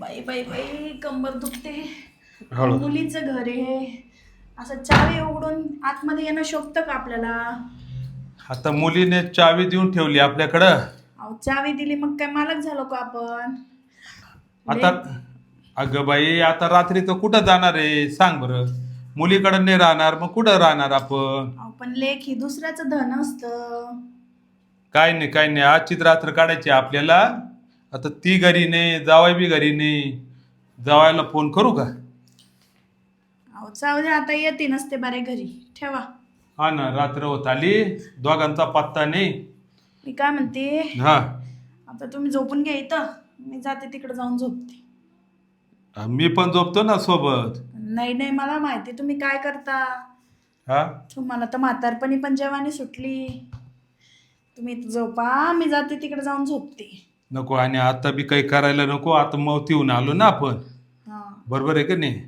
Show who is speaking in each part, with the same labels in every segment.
Speaker 1: बाई बाई बाई कंबर दुखते.
Speaker 2: हळू.
Speaker 1: मुलीचं घर आहे. असं चावी उघडून आतमध्ये येणं शोभतं का आपल्याला?
Speaker 2: आता मुलीने चावी देऊन ठेवली आपल्याकडं.
Speaker 1: अहो चावी दिली मग काय मालक झालो का आपण?
Speaker 2: आता अगं बाई आता रात्री तर कुठं जाणार आहे? सांग बरं. मुलीकडं नाही राहणार मग कुठं राहणार आपण?
Speaker 1: अहो, पण लेख ही दुसऱ्याचं धन असतं.
Speaker 2: काय नाही काय नाही. आजचीच रात्र काढायची आपल्याला. आता ती घरी नाही जावाय बी घरी नाही. जावायला फोन करू का?
Speaker 1: अहो जाऊ दे आता येते नसते बारे घरी. ठेवा.
Speaker 2: हा ना रात्र होत आली. दोघांचा पत्ता नाही.
Speaker 1: मी काय म्हणते?
Speaker 2: हा.
Speaker 1: आता तुम्ही झोपून घ्या इथं. मी जाते तिकडे जाऊन झोपते.
Speaker 2: मी पण झोपतो ना सोबत.
Speaker 1: नाही नाही मला माहिती. तुम्ही काय करता?
Speaker 2: हा?
Speaker 1: तुम्हाला तर म्हातारपणी पण जेवानी सुटली. तुम्ही इथं झोपा मी जाते तिकडे जाऊन झोपते.
Speaker 2: नको आणि आता बी काही करायला नको आता मौतीहून आलो ना आपण.
Speaker 1: हां.
Speaker 2: बरोबर आहे का नाही?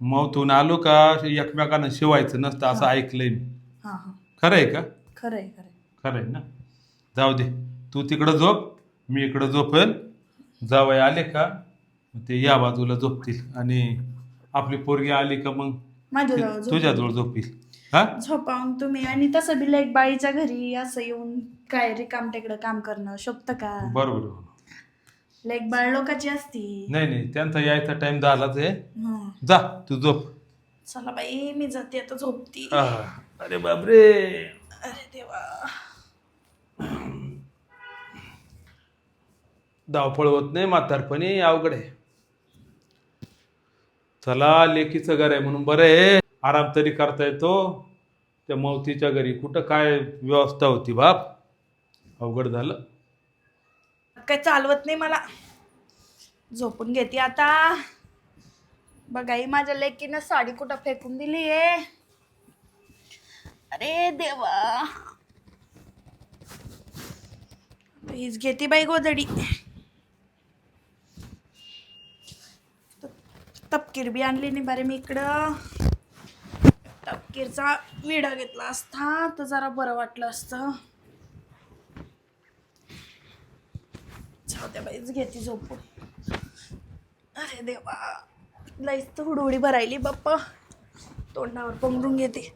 Speaker 2: मौतून आलो का एकमेकांना शिवायचं नसतं असं ऐकलंय मी.
Speaker 1: हां हां.
Speaker 2: खरं आहे का?
Speaker 1: खरं आहे खरं आहे.
Speaker 2: ना? जाऊ दे. तू तिकडं झोप मी इकडं झोपेल. जावई आले का? ते या बाजूला झोपतील. आणि आपली पोरगी आली का मग?
Speaker 1: माझ्याजवळ झोप.
Speaker 2: तुझ्याजवळ झोपील. हा?
Speaker 1: झोपावून तुम्ही आणि तसं बी लेक बाळीच्या घरी असं येऊन काय रिकाम तिकडं काम करणं शोभतं का?
Speaker 2: बरोबर
Speaker 1: लेक बाळ लोकाची असती.
Speaker 2: नाही नाही त्यांचा यायचा टाइम झालाच आहे.
Speaker 1: हं.
Speaker 2: जा तू झोप.
Speaker 1: चला बाई मी जाते आता झोपती.
Speaker 2: आह, अरे बापरे.
Speaker 1: अरे देवा.
Speaker 2: धावपळ होत नाही म्हातारपणी अवघड आहे. चला लेकीचं घर आहे म्हणून बरं आहे. आराम तरी करता येतो. त्या मवतीच्या घरी कुठं काय व्यवस्था होती बाप? अवघड झालं.
Speaker 1: काय चालवत नाही मला. झोपून घेते आता. बघाई माझ्या लेकीनं साडी कुठं फेकून दिली आहे? अरे देवा. हीच घेते बाई गोदडी तपकीर बी आणली नाही बरे मी इकडं. तपकीरचा विडा घेतला असता तर जरा बरं वाटलं असतं. छावत्या बाईच घेते झोपून. अरे देवा लईच तर हुडहुडी भरायली बाप्पा. तोंडावर पंगरून घेते.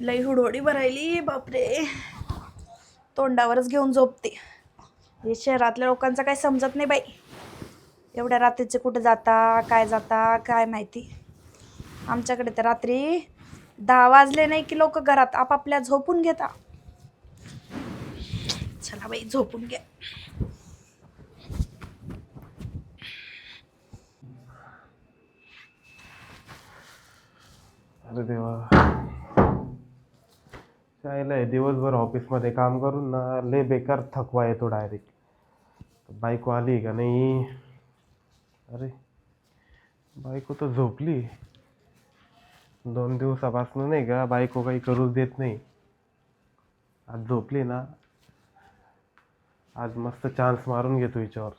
Speaker 1: लई हुडहुडी भरायली बापरे. तोंडावरच घेऊन झोपते. हे शहरातल्या लोकांचं काही समजत नाही बाई. एवढ्या रात्रीचे कुठं जाता काय जाता काय माहिती? आमच्याकडे तर रात्री दहा वाजले नाही की लोक घरात आपापल्या झोपून घेता. चला बाई झोपून घ्या.
Speaker 3: अरे देवा. चायला आहे दिवसभर ऑफिसमध्ये काम करून ना लय बेकार थकवा येतो डायरेक्ट बायको आली का नाही? अरे बायको तर झोपली. दोन दिवसापासून नाही का बायको काही करूच देत नाही. आज झोपली ना आज मस्त चान्स मारून घेतो हिच्यावर.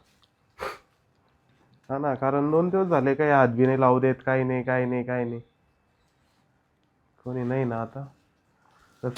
Speaker 3: हा ना कारण दोन दिवस झाले काही हात बी नाही लावू देत काही नाही काही नाही काही नाही. कोणी नाही ना आता. तर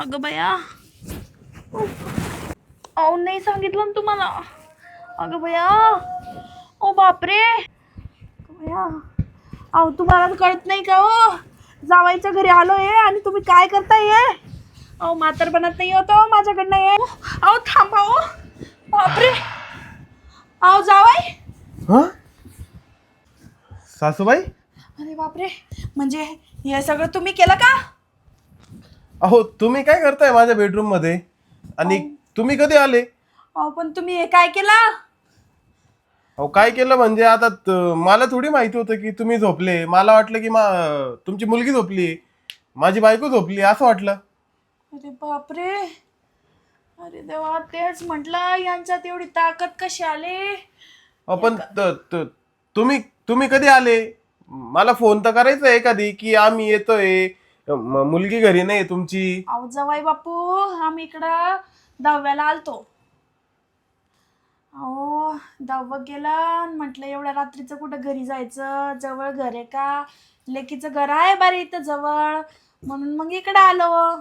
Speaker 1: अगं बया. अहो नाही सांगितलं ना तुम्हाला. अगं बया. ओ बापरे. बया. अहो तुम्हाला कळत नाही का हो? जावायच्या घरी आलोय आणि तुम्ही काय करताय अहो अहो बनत नाही होतो हो माझ्याकडनं ये अहो थांबा हो. बापरे. अहो जावाय
Speaker 3: सासूबाई?
Speaker 1: अरे बापरे. म्हणजे हे सगळं तुम्ही केलं का?
Speaker 3: अहो तुम्ही काय करताय माझ्या बेडरूममध्ये? आणि तुम्ही कधी आले?
Speaker 1: अहो पण तुम्ही हे काय केलं?
Speaker 3: अहो काय केलं म्हणजे आता त- मला थोडी माहिती होतं की तुम्ही झोपले. मला वाटलं की मा तुमची मुलगी झोपली. माझी बायको झोपली असं वाटलं.
Speaker 1: अरे बापरे. अरे देवा तेच म्हटलं यांच्यात एवढी ताकद कशी आली?
Speaker 3: अहो, पण त- त- तुम्ही तुम्ही कधी आले? मला फोन तर करायचा आहे कधी की आम्ही येतोय. म- मुलगी घरी नाही तुमची.
Speaker 1: अहो जवाई बापू आम्ही इकडं दहाव्याला आलतो. अहो दहावं गेलं म्हटलं एवढ्या रात्रीचं कुठं घरी जायचं? जवळ घर आहे का? लेकीचं घर आहे बारी इथं जवळ. म्हणून मग इकडं आलो.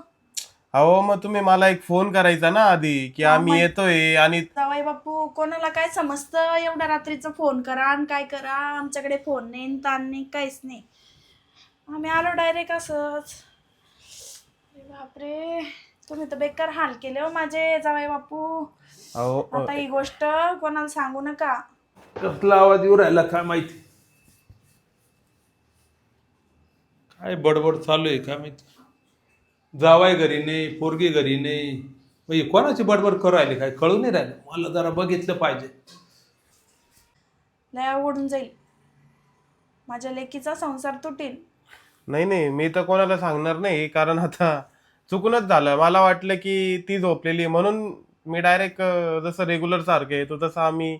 Speaker 3: अहो मग तुम्ही मला एक फोन करायचा ना आधी की आम्ही येतोय आणि
Speaker 1: जावाई बापू कोणाला काय समजतं? एवढ्या रात्रीचं फोन करा आणि काय करा? आमच्याकडे फोन नाही न ताण नाही काहीच नाही. आम्ही आलो डायरेक्ट असंच. अरे बापरे. तुम्ही तर बेकार हाल केले हो माझे जावाई बापू.
Speaker 3: अहो
Speaker 1: आता ही गोष्ट कोणाला सांगू नका.
Speaker 2: कसला आवाज येऊ राहिला काय माहिती? काय बडबड चालू आहे काय माहिती? जावाय घरी नाही पोरगी घरी नाही. म्हणजे कोणाची बडबड करू राहिली काय? कळू नाही राहिलं. मला जरा बघितलं पाहिजे.
Speaker 1: लय ओढून जाईल. माझ्या लेकीचा संसार तुटेल.
Speaker 3: नाही नाही मी तर कोणाला सांगणार नाही कारण आता चुकूनच झालं. मला वाटलं की ती झोपलेली आहे. म्हणून मी डायरेक्ट जसं रेग्युलर सारखं येतो तसं आम्ही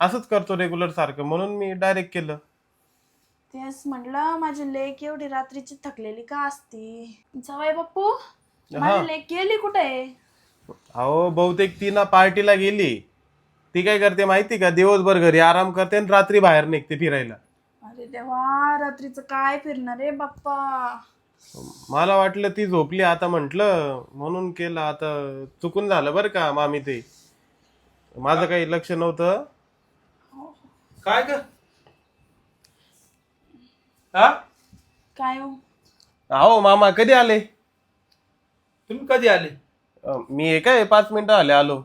Speaker 3: असंच करतो रेग्युलर सारखं. म्हणून मी डायरेक्ट केलं.
Speaker 1: तेच म्हटलं माझी लेक एवढी रात्रीची थकलेली का असती? जावाई बापू माझी लेक गेली कुठे?
Speaker 3: अहो बहुतेक ती ना पार्टीला गेली. ती काय करते माहिती का? दिवसभर घरी आराम करते आणि रात्री बाहेर निघते फिरायला.
Speaker 1: अरे देवा रात्रीचं काय फिरणार रे बाप्पा?
Speaker 3: मला वाटलं ती झोपली आता म्हटलं म्हणून केलं आता चुकून झालं बरं का मामी ते. माझं काही लक्ष नव्हतं.
Speaker 2: काय ग? हा?
Speaker 1: काय हो?
Speaker 3: अहो मामा कधी आले?
Speaker 2: तुम्ही कधी आले?
Speaker 3: अं, मी हे काय पाच मिनिटं आले. आलो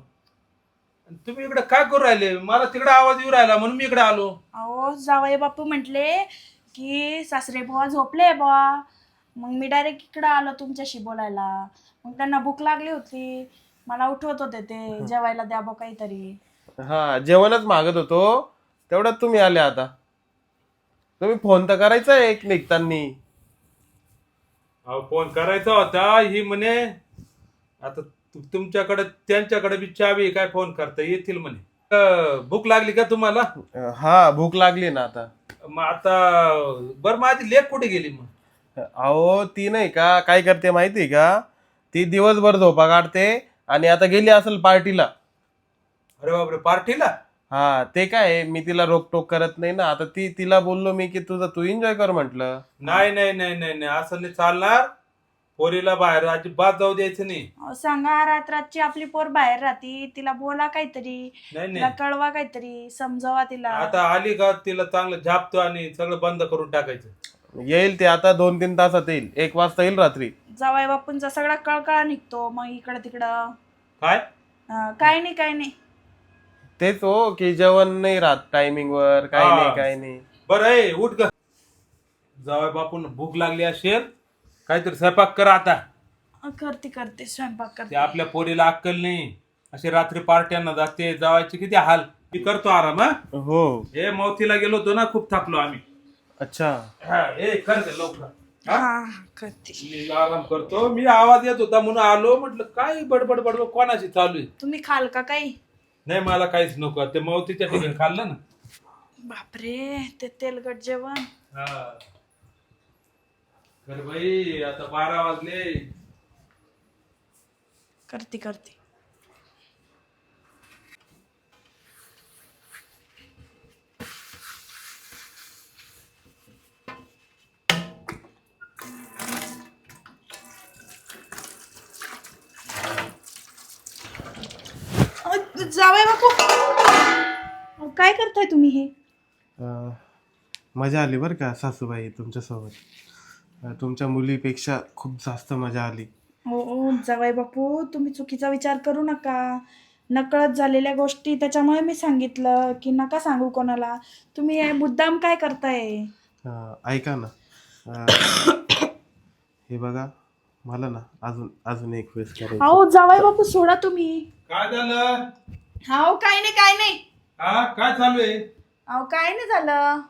Speaker 2: तुम्ही इकडे काय करू राहिले? मला तिकडे आवाज येऊ राहिला म्हणून मी इकडे आलो.
Speaker 1: अहो जावई बापू म्हटले की सासरे बुवा झोपले बुवा. मग मी डायरेक्ट इकडं आलो तुमच्याशी बोलायला. मग त्यांना भूक लागली होती. मला उठवत होते ते. जेवायला द्या बा काहीतरी.
Speaker 3: हा जेवणच मागत होतो. तेवढ्यात तुम्ही आले आता. तुम्ही फोन तर करायचा एक निघतानी
Speaker 2: अहो फोन करायचा होता ही म्हणे आता तु- तुमच्याकडे त्यांच्याकडे बी चावी आहे, काय फोन करता येतील म्हणे. अं, भूक लागली का तुम्हाला?
Speaker 3: अं, हा भूक लागली ना आता.
Speaker 2: मग आता बर माझी लेख कुठे गेली मग?
Speaker 3: अहो ती नाही का काय करते माहिती का? ती दिवसभर झोपा काढते आणि आता गेली असेल पार्टीला.
Speaker 2: अरे बापरे पार्टीला?
Speaker 3: हा ते काय आहे, मी तिला रोकटोक करत नाही ना. आता ती तिला बोललो मी की तुझं तू एन्जॉय कर म्हटलं.
Speaker 2: नाही नाही नाही नाही नाही. असं नाही चालणार. पोरीला बाहेर अजिबात जाऊ द्यायचं नाही.
Speaker 1: अहो, सांगा रात्राची आपली पोर बाहेर राहती. तिला बोला काहीतरी.
Speaker 2: नाही
Speaker 1: तिला
Speaker 2: नाही
Speaker 1: कळवा काहीतरी. समजावा तिला.
Speaker 2: आता आली का तिला चांगलं झापतो आणि सगळं बंद करून टाकायचं.
Speaker 3: येईल ते आता दोन तीन तासात येईल. एक वाजता येईल रात्री.
Speaker 1: जावाई बापूंचा सगळा कळकळा निघतो. मग इकडं तिकडं
Speaker 2: काय?
Speaker 1: अं, काय नाही काय नाही.
Speaker 3: तेच हो की जेवण नाही राहत टायमिंग वर काय
Speaker 2: हा.
Speaker 3: नाही काय नाही.
Speaker 2: बरं आहे उठ ग. जावय बापून भूक लागली असेल काहीतरी स्वयंपाक कर आता.
Speaker 1: करते करते स्वयंपाक
Speaker 2: ते
Speaker 1: करते.
Speaker 2: आपल्या पोरीला अक्कल नाही. असे रात्री पार्ट्यांना जाते जावायचे किती हाल. मी करतो आराम हा.
Speaker 3: हो.
Speaker 2: हे मौतीला गेलो होतो ना खूप थकलो आम्ही.
Speaker 3: अच्छा.
Speaker 2: हा, हे कर ते लवकर. हा?
Speaker 1: हा करते.
Speaker 2: मी आराम करतो. मी आवाज येत होता म्हणून आलो म्हटलं काय बडबड बडबड कोणाची चालू आहे?
Speaker 1: तुम्ही खाल का काही?
Speaker 2: नाही मला काहीच नको. ते मौतीच्या ठिकाणी खाल्लं ना?
Speaker 1: बापरे ते तेलकट जेवण.
Speaker 2: हा. कर बाई आता बारा वाजले.
Speaker 1: करते करते. काय करताय तुम्ही हे?
Speaker 3: अं, मजा आली बरं का सासूबाई तुमच्यासोबत. अं, तुमच्या मुलीपेक्षा खूप जास्त मजा आली.
Speaker 1: हो जावई बापू तुम्ही चुकीचा विचार करू नका. नकळत झालेल्या गोष्टी त्याच्यामुळे मी सांगितलं की नका सांगू कोणाला. तुम्ही हे मुद्दाम काय करताय?
Speaker 3: अं, ऐका ना. अं, हे बघा मला ना अजून अजून एक वेळेस करायचं.
Speaker 1: अहो जावाय बापू सोडा तुम्ही.
Speaker 2: काय झालं?
Speaker 1: अहो काय नाही काय नाही.
Speaker 2: हा काय चालू आहे?
Speaker 1: अहो काय नाही झालं.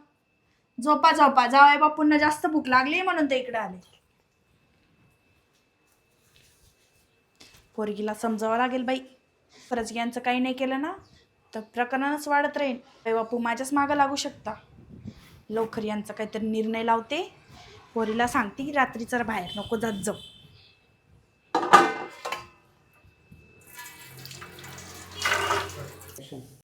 Speaker 1: झोपा झोपा. जावाय बापूंना जास्त भूक लागली म्हणून ते इकडे आले. पोरगीला समजावं लागेल बाई. खरंच यांचं काही नाही केलं ना तर प्रकरणच वाढत राहील बाई बापू माझ्याच मागं लागू शकता. लवकर यांचा काहीतरी निर्णय लावते. पोरीला सांगते की रात्रीचं बाहेर नको जात जाऊ.